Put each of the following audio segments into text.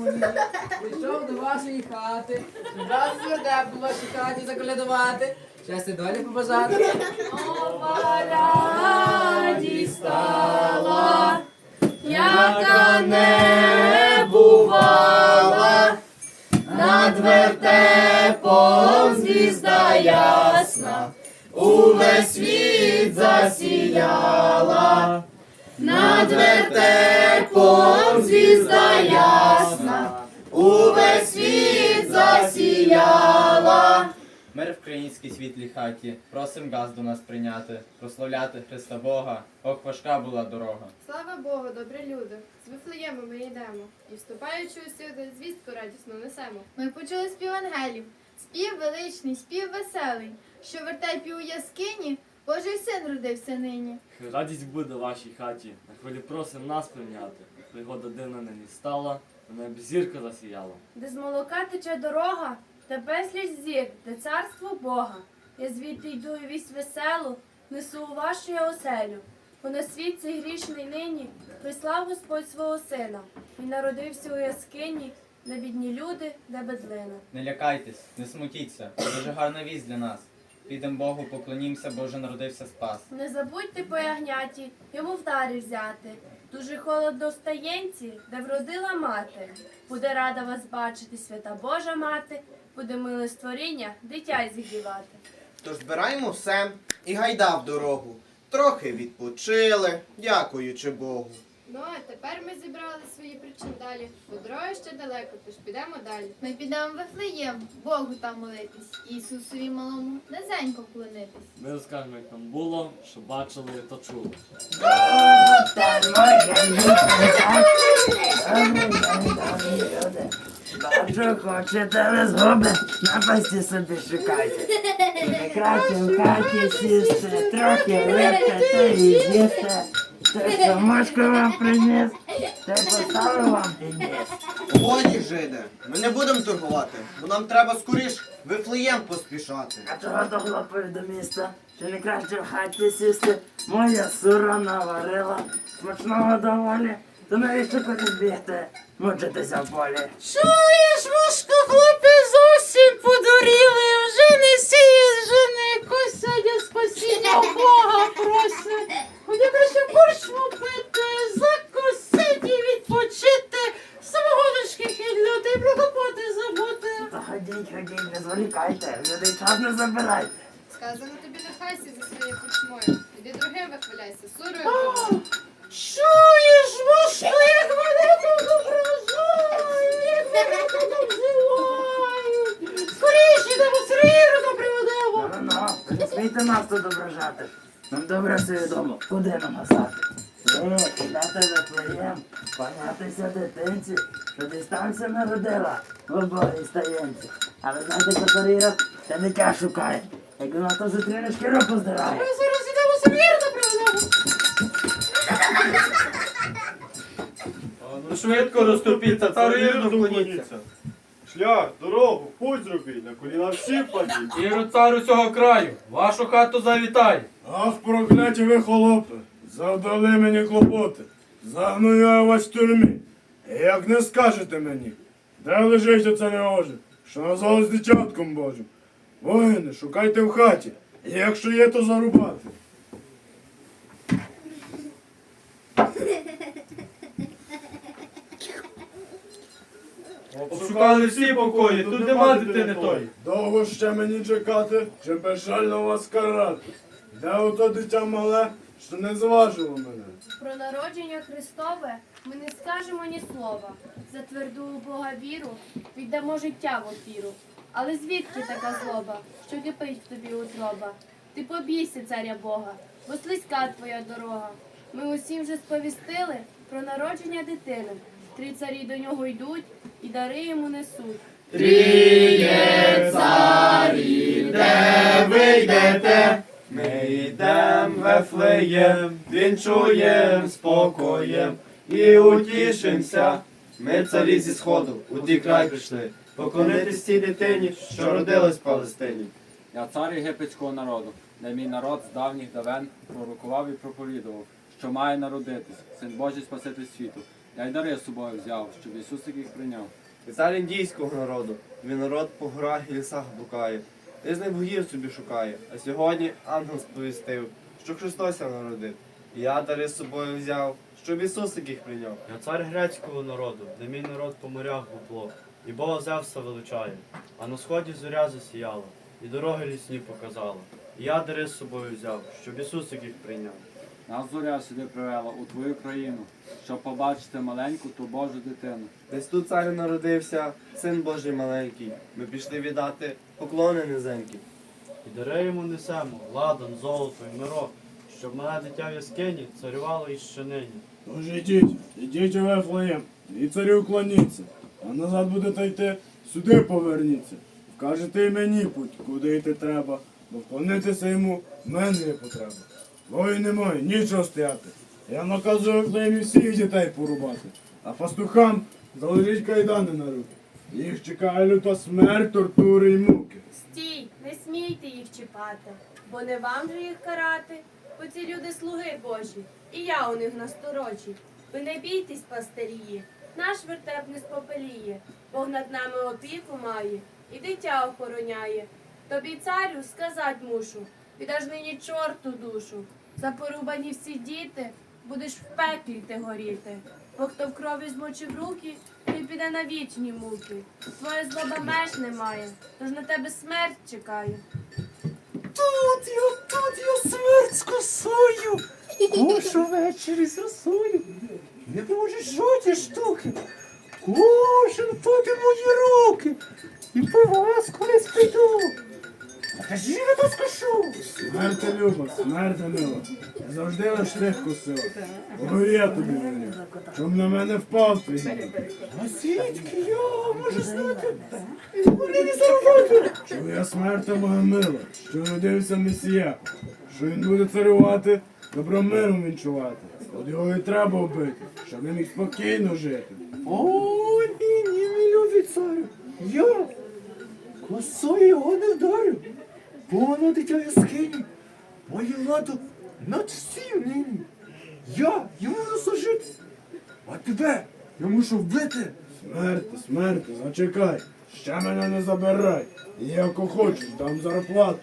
комунії. Прийшов до вашої хати, раз вертеп у вашій хаті заколядувати. Щастя долі побажати. Ова радість стала, яка не бувала, над вертепом звізда ясна, увесь світ засіяла, над вертепом звізда ясна, увесь світ засіяла. Мир в українській світлій хаті, просим газ до нас прийняти, прославляти Христа Бога, ох важка була дорога. Слава Богу, добрі люди! З Вифлеєму ми йдемо, і вступаючи у сюди, звістку радісно несемо. Ми почули спів ангелів, спів величний, спів веселий, що вертепі у яскині Божий син родився нині. Хай радість буде вашій хаті, на хвилі просим нас прийняти. Пригода дивна нині стала, на небі зірка засіяла. де з молока тече дорога, та безліч зір, де царство Бога. Я звідти йду і вість веселу, несу у вашу я оселю. Бо на світ цей грішний нині прислав Господь свого сина. Він народився у яскині, де бідні люди, де бедлина. Не лякайтесь, не смутіться, це дуже гарна вість для нас. Підем Богу, поклонімся, бо вже народився спас. Не забудьте по ягняті йому в взяти. Дуже холодно в стаєнці, де вродила мати. Буде рада вас бачити, свята Божа мати, буде миле створіння, дитя й зігрівати. Тож збираємо все і гайда в дорогу. Трохи відпочили, дякуючи Богу. Ну а тепер ми зібрали свої причиндалі. Бо дорога ще далеко, тож підемо далі. Ми підемо в Вифлеєм, Богу там молитись, Ісусові малому низенько вклонитись. Ми розкажемо, як нам було, що бачили та чули. Бачу, хочете ви згуби, напасті собі шукайте. Не краще в хаті сісти, трохи випити і з'їсти. Що вам приніс, те поставив вам підніс. Годі, жиде, ми не будемо торгувати, бо нам треба скоріш Вифлеєм поспішати. А чого до хлопою до міста? Чи не краще в хаті сісти? Моя сура наварила, смачного доволі. То навіщо перебігти, мучитися в полі? Чуєш, Мошко, хлопець зовсім подуріли, вже не сіє, вже не косять, а спасіння Бога просить. Ході краще борщ пити, закусити і відпочити, самогоночки хидлюти і про клопоти забути. Та ходіть, ходіть, не зволікайте, людей час не забирайте. Сказано тобі не хайся за своєю кучмою. Іди другим вихваляйся, сурою. Чуєш, Мошко, як мене тут ображають, як мене тут обзивають. Скоріше йдемо Сиріну приведемо. Ну, ну, не смійте нас тут ображати. Нам добре все відомо, куди нам гасати. Ви кидати виплеєм, понятися дитинці, що десь там се народила в оборі стаєнці. А ви знаєте, що Сорірок це дитя шукає. Як вона то за три шкіру поздирає. Ми зараз йдемо Сиріну приведемо. Ну швидко розступіться, царю Іроду вклоніться. Шлях, дорогу, путь зробіть, на коліна всі падіть. Ірод цар усього краю, вашу хату завітай. Ах, прокляті ви холопи, завдали мені клопоти. Загную я вас в тюрмі. І Як не скажете мені, де лежить оце неоже, що назвали з дитятком Божим. Воїни, шукайте в хаті, і якщо є, то зарубати. Обшукали всі покої, тут нема дитини тої. Довго ще мені чекати, чи безжально вас карати. Де ото дитя мале, що не зважило мене. Про народження Христове ми не скажемо ні слова. За тверду у Бога віру віддамо життя в опіру. Але звідки така злоба, що кипить в тобі утроба? Ти побійся, царя Бога, бо слизька твоя дорога. Ми усім вже сповістили про народження дитини. Три царі до нього йдуть і дари йому несуть. Де ви йдете? Ми йдем Вефлеєм, вінчуєм спокоєм і утішимся. Ми царі зі сходу, у ті край прийшли, поклонитись цій дитині, що родилась в Палестині. Я цар єгипетського народу, де мій народ з давніх давен пророкував і проповідував, що має народитись, син Божий Спаситель світу. Я й дари з собою взяв, щоб Ісусик їх прийняв. Ти цар індійського народу, він народ по горах і лісах блукає. Різних богів собі шукає. А сьогодні ангел сповістив, що Христося народив. І я дари з собою взяв, щоб Ісусик їх прийняв. Я цар грецького народу, де мій народ по морях бупло, і Бога Зевса величає. А на сході зоря засіяла, і дороги лісні показала. І я дари з собою взяв, щоб Ісусик їх прийняв. Нас зоря сюди привела у твою країну, щоб побачити маленьку ту Божу дитину. Десь тут цар народився, син Божий маленький. Ми пішли віддати поклони низенькі. І дари йому несемо ладан, золото і миро, щоб мене дитя в яскині царювало і ще нині. Тож ідіть, ідіть у Вифлеєм, і царю клоніться, а назад будете йти, сюди поверніться. Вкажете і мені путь, куди йти треба, бо вклонитися йому в мене є Бої немає, нічого стояти. Я наказую Вифлеємі всіх дітей порубати, а пастухам залежить кайдани на руки. Їх чекає люта смерть, тортури й муки. Стій, не смійте їх чіпати, бо не вам же їх карати, бо ці люди слуги Божі, і я у них насторожі. Ви не бійтесь, пастирії, наш вертеп не спопеліє, Бог над нами опіку має і дитя охороняє. Тобі, царю, сказать мушу, віддаж нині чорту душу. За порубані всі діти, будеш в пеклі ти горіти. Бо хто в крові змочив руки, той піде на вічні муки. Твоя злоба меж немає, тож на тебе смерть чекає. Тут я, тут я смерть скусую. Кушу ввечері з росою. Не можеш жодні штуки. Кожен тут мої руки. І по вас колись піду. Кажи, я то скажу. Смерти люба, смерти мила. Я завжди на штрих косила. Говорю я тобі велю, щоб на мене впав гнів. А звідки я можу знати? Вони не зарвати. Що я смерта моя мила, що родився Месія, що він буде царювати, добром миром вінчувати. От його і треба вбити, щоб він міг спокійно жити. О, ні, ні, мій любий царю. Я косою його не вдарю. Бо воно дитя яскині. Мою владу над всім нині. Я йому наслужити. А тебе я мушу вбити. Смерти, смерти, зачекай, ще мене не забирай. І як хочеш, дам зарплату.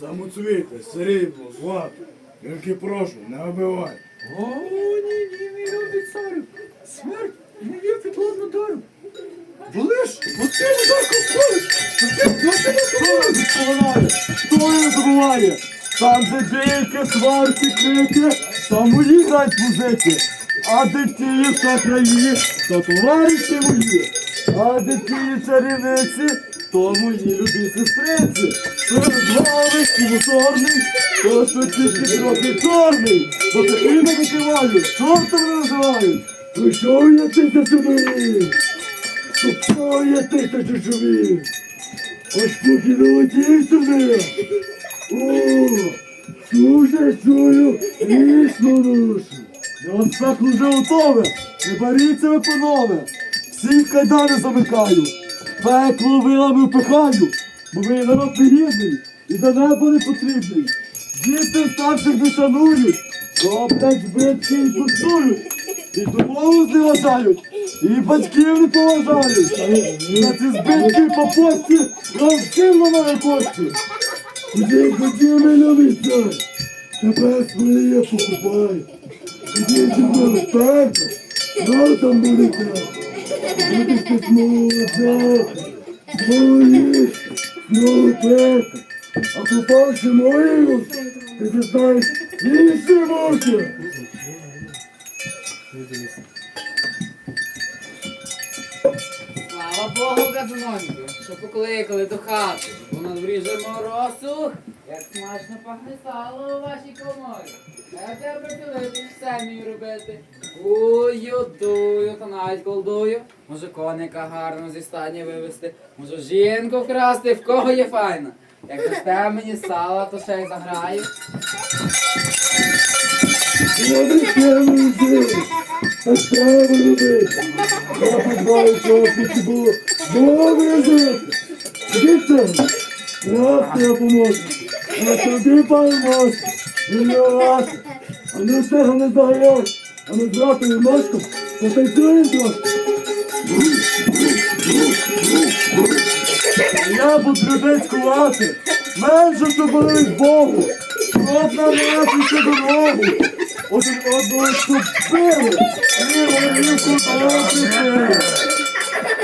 Самоцвіти, срібло, злато. Тільки прошу, не обивай. О, ні, ні, мій любий царю. Смерть не є підводну дару. Волиш, оце удар косою. Я тебе Спонає, хто не забуває? Там де бійки, сварки, крики, там мої музики. А де тії та краї, то товариші мої. А де тії чарівниці, то мої любі сестриці. Глави і моторний, то що тільки трохи чорний. Ти ім'я випиваю, чортом не називають. Прийшов я тисячу доріг, Прийшов я тисячу чоловік. Ось поки долетів сюди. О, дуже чую вічну душу. Я спекло вже готове. Не боріться ви, панове. Всі кайдани замикаю. Пекло вилами впихаю. Бо ви народ негідний і до неба не потрібний. Діти старших не шанують. Роблять збитки і курсують. І домову зневажають. І батьків не поважають. На ці збитки по пості всім ламає кості. Ході, ході, цар. Тебе своє покупай. Ході зі мною вперто. Ну там буде так. Будеш ти молода. Моїх, молода. А попавши мою, ти дізнаєш інші муки. Богу, що покликали до хати. Бо на дворі морозу, як смачно пахне сало у вашій коморі. Я тебе притулити, все вмію робити. Кую, дую, та навіть колдую. Може коника гарно зі стайні вивезти, може жінку вкрасти, в кого є файна. Як дасте мені сала, то ще й заграю. Я добре жити. Діти, я поможу, а тобі поможу. Вільнувати. А не встигли не здаєш, а не зратою ножком Потанцюємо трошки. Я буду людей скувати, менше болить Богу, одна нація дорогу, один одного ступили, і горілку добре.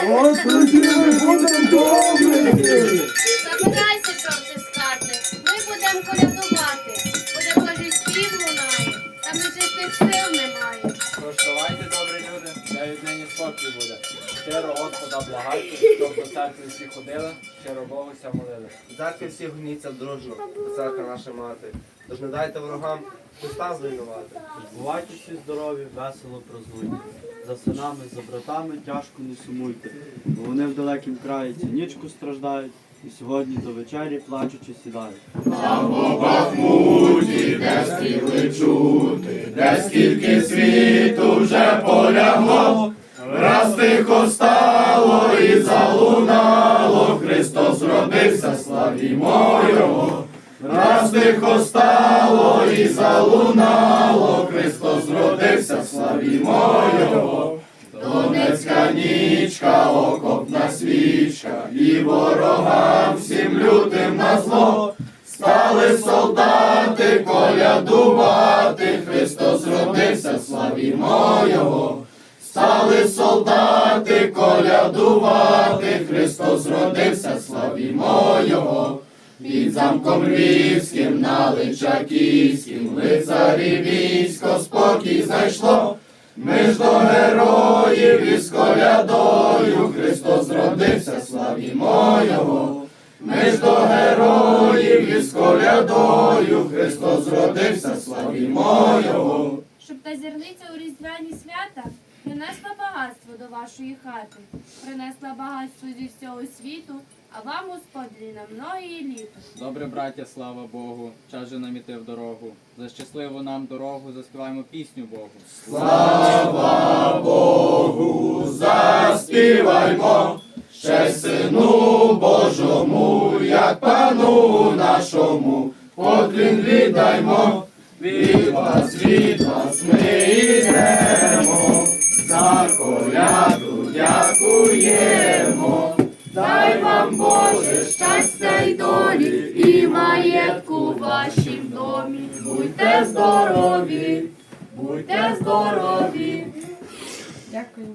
От тоді ми будемо добрі. Забирайся, чорти з хати, ми будемо колядувати. Буде Божий спів лунає, та нечистих сил немає. Прощавайте, добрі люди, я віднині спокій буде. Щиро Господа благайте, щоб до церкви всі ходили, щиро Богу ся молили. Церкви всі гніться дружно, церква наша мати. Тож не дайте ворогам Христа зруйнувати. Бувайте всі здорові, весело празнуйте. За синами, за братами тяжко не сумуйте, бо вони в далекім краї ці нічку страждають, і сьогодні до вечері плачучи сідають. Де скільки світу вже полягло, раз тихо стало і залунало, Христос родився, славімо Його. Раз тихо стало і залунало, Христос родився, славімо Його. Донецька нічка, окопна свічка, і ворогам всім лютим на зло. Стали солдати колядувати, Христос родився, славімо Його. Стали солдати колядувати, Христос родився, славімо Його. Під замком львівським, на Личаківським, лицарі військо спокій зайшло. Ми ж до героїв із колядою, Христос родився, славімо Його. Ми ж до героїв із колядою, Христос родився, славімо Його. Щоб та зірниця у різдвяні свята принесла багатство до вашої хати, принесла багатство зі всього світу, а вам, господарі, на многії літа. Добре, браття, слава Богу, час же нам іти в дорогу. За щасливу нам дорогу заспіваємо пісню Богу. Слава Богу, заспіваймо, ще сину Божому, як пану нашому, поклін віддаймо, від вас, від вас ми йдемо, за коляду дякуємо, Дай вам Боже щастя й долі і маєтку в вашім домі. Будьте здорові, будьте здорові. Дякую.